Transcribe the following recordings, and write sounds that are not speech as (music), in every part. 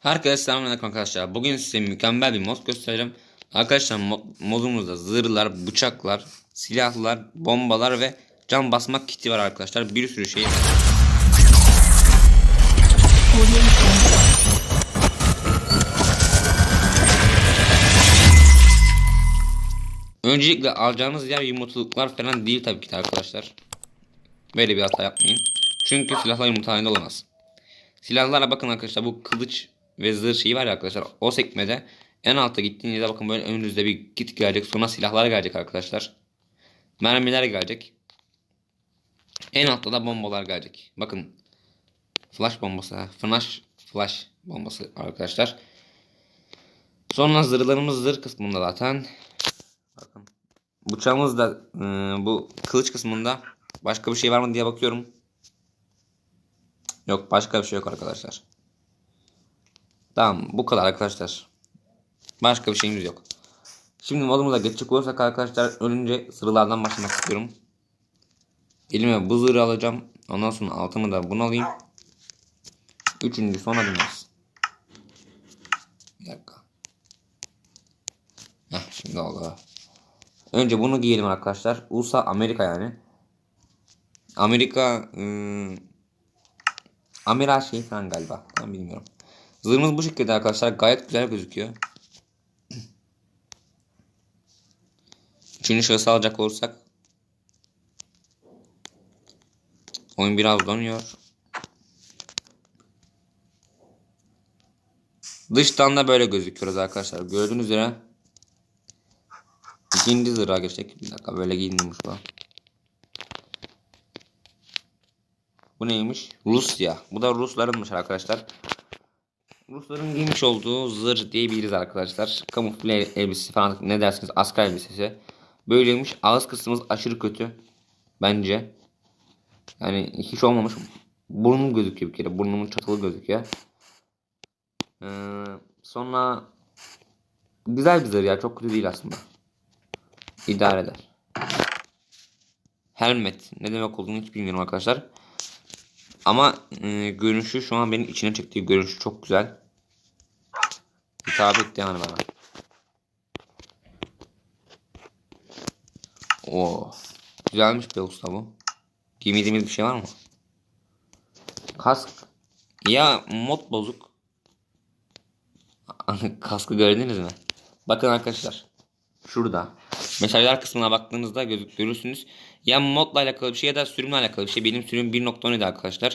Herkese selamünaleyküm arkadaşlar. Bugün size mükemmel bir mod göstereceğim. Arkadaşlar mod, modumuzda zırhlar, bıçaklar, silahlar, bombalar ve can basmak kiti var arkadaşlar. Bir sürü şey. Öncelikle alacağınız yer yumurtalıklar falan değil tabii ki de arkadaşlar. Böyle bir hata yapmayın. Çünkü silahlar yumurtalarında olamaz. Silahlara bakın arkadaşlar bu kılıç ve zırh şeyi var ya arkadaşlar. O sekmede en alta gittiğinizde bakın böyle önünüzde bir kit gelecek. Sonra silahlar gelecek arkadaşlar. Mermiler gelecek. En altta da bombalar gelecek. Bakın. Flash bombası. Flash, flash bombası arkadaşlar. Sonra zırhlarımız zırh kısmında zaten. Bakın. Bıçağımız da e, bu kılıç kısmında başka bir şey var mı diye bakıyorum. Yok başka bir şey yok arkadaşlar. Tamam bu kadar arkadaşlar. Başka bir şeyimiz yok. Şimdi modumuza geçecek olursak arkadaşlar önce sırılardan başlamak istiyorum. Elime bu zırhı alacağım. Ondan sonra altını da bunu alayım. Üçüncü son adımız. Bir dakika. Heh, şimdi oldu. Önce bunu giyelim arkadaşlar. USA Amerika yani. Amerika ıı, Amiral şey falan galiba. Ben bilmiyorum. Zırhımız bu şekilde arkadaşlar. Gayet güzel gözüküyor. Üçüncü şahısı alacak olursak. Oyun biraz donuyor. Dıştan da böyle gözüküyoruz arkadaşlar. Gördüğünüz üzere. İkinci zırha geçecek. Bir dakika böyle giyinmiş bu. Bu neymiş? Rusya. Bu da Ruslarınmış arkadaşlar. Rusların giymiş olduğu zırh diyebiliriz arkadaşlar. Kamufle elbisesi falan ne dersiniz asker elbisesi. Böyleymiş. Ağız kısmımız aşırı kötü. Bence. Yani hiç olmamış. Burnum gözüküyor bir kere. Burnumun çatalı gözüküyor. Ee, sonra güzel bir zırh ya. Çok kötü değil aslında. İdare eder. Helmet. Ne demek olduğunu hiç bilmiyorum arkadaşlar. Ama e, görünüşü şu an benim içine çektiği görünüşü çok güzel. Hitap etti yani bana. Oo. Güzelmiş be usta bu. Giymediğimiz bir şey var mı? Kask. Ya mod bozuk. (laughs) Kaskı gördünüz mü? Bakın arkadaşlar. Şurada. Mesajlar kısmına baktığınızda görürsünüz. Ya modla alakalı bir şey ya da sürümle alakalı bir şey. Benim sürüm 1.17 arkadaşlar.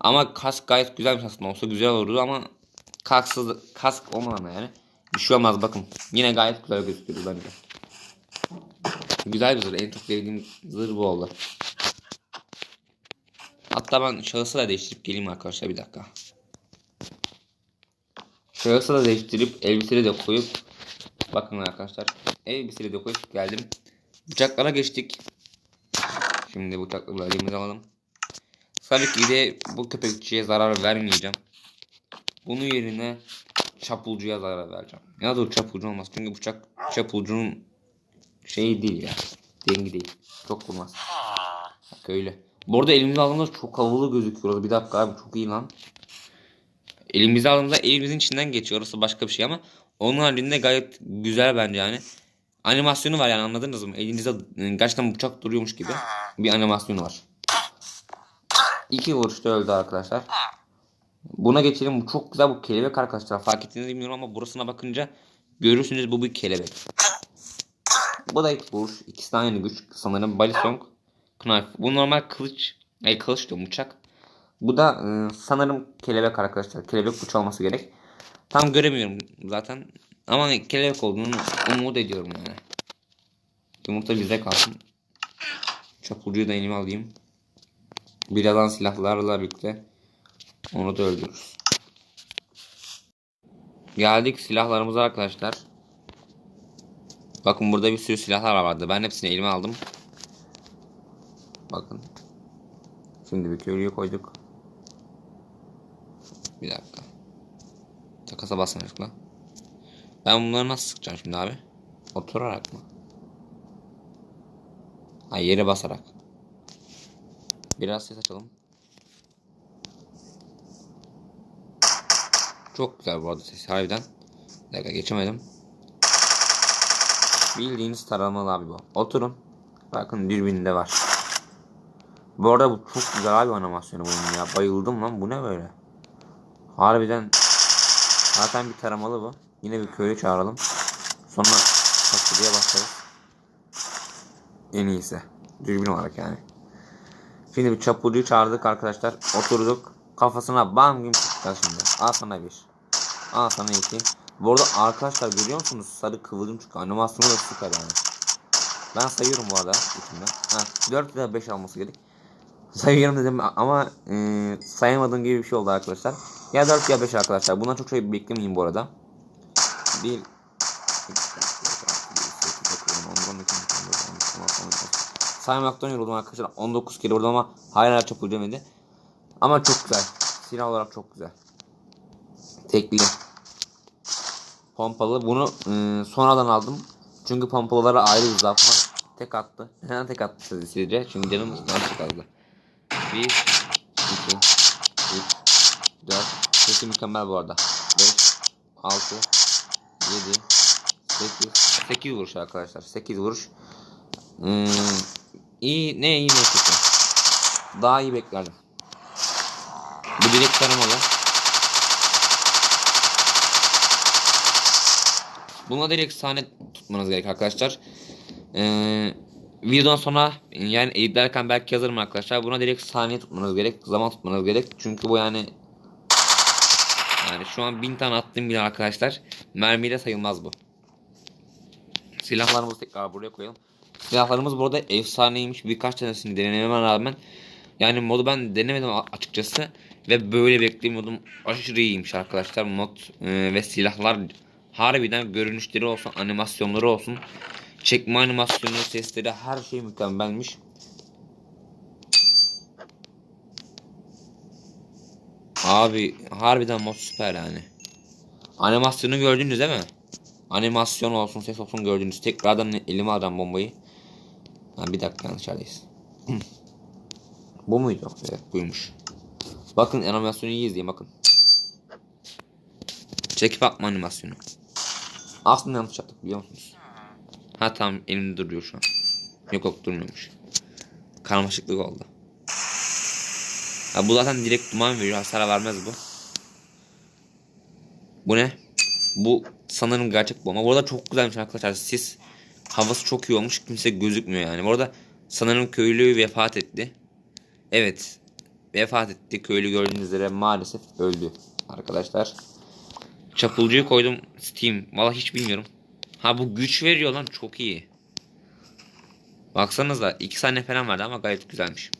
Ama kask gayet güzelmiş aslında. Olsa güzel olurdu ama kasksız kask olmadan yani. Bir şey olmaz bakın. Yine gayet güzel gözüküyor bence. Güzel bir zırh. En çok sevdiğim zırh bu oldu. Hatta ben şahısı da değiştirip geleyim arkadaşlar bir dakika. Şahısı da değiştirip elbiseleri de koyup bakın arkadaşlar elbiseleri de koyup geldim. Bıçaklara geçtik. Şimdi bıçakları elimize alalım. Tabii ki de bu köpekçiye zarar vermeyeceğim. Bunun yerine çapulcuya zarar vereceğim. Ya da çapulcu olmaz. Çünkü bıçak çapulcunun şeyi değil ya. Dengi değil. Çok vurmaz. Bak öyle. Bu arada elimize aldığımızda çok havalı gözüküyoruz. Bir dakika abi çok iyi lan. Elimize aldığımızda elimizin içinden geçiyor. Orası başka bir şey ama onun haricinde gayet güzel bence yani. Animasyonu var yani anladınız mı? Elinizde gerçekten bıçak duruyormuş gibi bir animasyonu var. İki vuruşta öldü arkadaşlar. Buna geçelim. Bu çok güzel bu kelebek arkadaşlar. Fark ettiğinizi bilmiyorum ama burasına bakınca görürsünüz bu bir kelebek. Bu da ilk vuruş. İkisi aynı güç. Sanırım Balisong. Knife. Bu normal kılıç. Ay kılıç diyorum bıçak. Bu da e, sanırım kelebek arkadaşlar. Kelebek bıçağı olması gerek. Tam göremiyorum zaten. Ama kelebek olduğunu umut ediyorum yani. Yumurta bize kalsın. Çapulcuyu da elime alayım. Birazdan silahlarla birlikte onu da öldürürüz. Geldik silahlarımıza arkadaşlar. Bakın burada bir sürü silahlar vardı. Ben hepsini elime aldım. Bakın. Şimdi bir köylüyü koyduk. Bir dakika. Takasa aşkına. Ben bunları nasıl sıkacağım şimdi abi? Oturarak mı? Ha yere basarak. Biraz ses açalım. Çok güzel bu arada sesi harbiden. Bir dakika geçemedim. Bildiğiniz taramalı abi bu. Oturun. Bakın dürbünde var. Bu arada bu çok güzel abi animasyonu bunun ya. Bayıldım lan bu ne böyle. Harbiden zaten bir taramalı bu. Yine bir köylü çağıralım. Sonra taklaya başlarız. En iyisi. Dürbün olarak yani. Şimdi bir çapulcuyu çağırdık arkadaşlar. Oturduk. Kafasına bam gibi çıkacağız şimdi. Al sana bir. Al sana iki. Bu arada arkadaşlar görüyor musunuz? Sarı kıvılcım. Animasyonu da süper yani. Ben sayıyorum bu arada içimden. Ha, 4 ya 5 alması gerek. Sayıyorum dedim ama e, sayamadığım gibi bir şey oldu arkadaşlar. Ya 4 ya 5 arkadaşlar. Bundan çok şey beklemeyin bu arada. 1 Saymaktan yoruldum arkadaşlar. 19 kere vurdum ama hala çok demedi. Ama çok güzel. Silah olarak çok güzel. Tekli. Pompalı. Bunu e, sonradan aldım. Çünkü pompalılara ayrı bir zaaf var. Tek attı. (laughs) Neden tek attı sizce? Çünkü canım yanlış kaldı. 1 2 3 4 Sesi mükemmel bu arada. 5 6 7 8 8 vuruş arkadaşlar. 8 vuruş. Hmm, iyi ne iyi ne kötü. Daha iyi beklerdim. Bu direkt taramalı. Buna direkt sahne tutmanız gerek arkadaşlar. Ee, videodan sonra yani editlerken belki yazarım arkadaşlar. Buna direkt saniye tutmanız gerek. Zaman tutmanız gerek. Çünkü bu yani yani şu an bin tane attım bile arkadaşlar. Mermiyle sayılmaz bu. Silahlarımızı tekrar buraya koyalım. Silahlarımız burada efsaneymiş. Birkaç tanesini denememe rağmen yani modu ben denemedim açıkçası ve böyle beklemiyordum. Aşırı iyiymiş arkadaşlar mod e, ve silahlar harbiden görünüşleri olsun, animasyonları olsun. Çekme animasyonu, sesleri her şey mükemmelmiş. Abi harbiden mod süper yani. Animasyonu gördünüz değil mi? Animasyon olsun, ses olsun gördünüz. Tekrardan elime alacağım bombayı. Ha, bir dakika yanlış. (clears throat) Bu muydu? Evet buymuş. Bakın animasyonu iyi izleyin bakın. Çekip bakma animasyonu. Aslında yanlış yaptık biliyor musunuz? Ha tamam elimde duruyor şu an. Yok yok durmuyormuş. Karmaşıklık oldu. Ha, bu zaten direkt duman veriyor. Hasara vermez bu. Bu ne? Bu sanırım gerçek bomba. Bu arada çok güzelmiş arkadaşlar. Sis havası çok iyi olmuş. Kimse gözükmüyor yani. Bu arada sanırım köylü vefat etti. Evet. Vefat etti. Köylü gördüğünüz üzere maalesef öldü. Arkadaşlar. Çapulcuyu koydum Steam. Valla hiç bilmiyorum. Ha bu güç veriyor lan çok iyi. Baksanıza 2 saniye falan vardı ama gayet güzelmiş.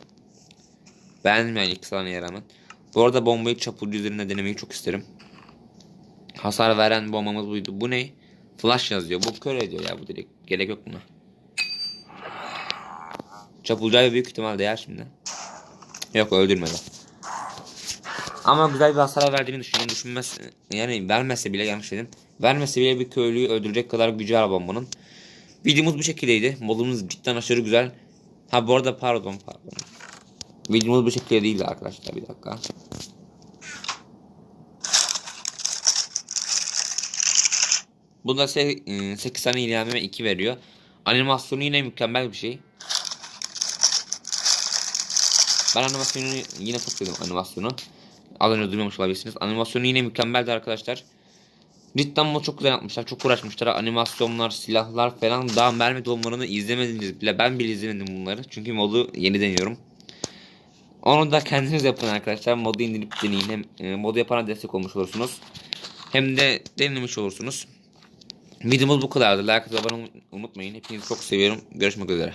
Beğendim yani 2 saniyeye rağmen. Bu arada bombayı çapulcu üzerinde denemeyi çok isterim. Hasar veren bombamız buydu. Bu ne? Flash yazıyor. Bu kör ediyor ya bu direkt. Gerek yok buna. Çapulcayı büyük ihtimal değer şimdi. Yok öldürmedi. Ama güzel bir hasar verdiğini düşünüyorum. Düşünmez, yani vermese bile yanlış dedim. Vermese bile bir köylüyü öldürecek kadar gücü var bombanın. Videomuz bu şekildeydi. Modumuz cidden aşırı güzel. Ha bu arada pardon pardon. Videomuz bu şekilde değildi arkadaşlar bir dakika. Bunda 8 tane ilerleme 2 veriyor. Animasyonu yine mükemmel bir şey. Ben animasyonu yine sevdim animasyonu. Az önce duymamış olabilirsiniz. Animasyonu yine mükemmeldi arkadaşlar. Cidden bunu çok güzel yapmışlar. Çok uğraşmışlar. Animasyonlar, silahlar falan daha mermi dolmalarını izlemediniz bile. Ben bile izlemedim bunları. Çünkü modu yeni deniyorum. Onu da kendiniz yapın arkadaşlar. Modu indirip deneyin. Hem e, modu yapana destek olmuş olursunuz. Hem de denemiş olursunuz. Videomuz bu kadardı. Like abone olmayı unutmayın. Hepinizi çok seviyorum. Görüşmek üzere.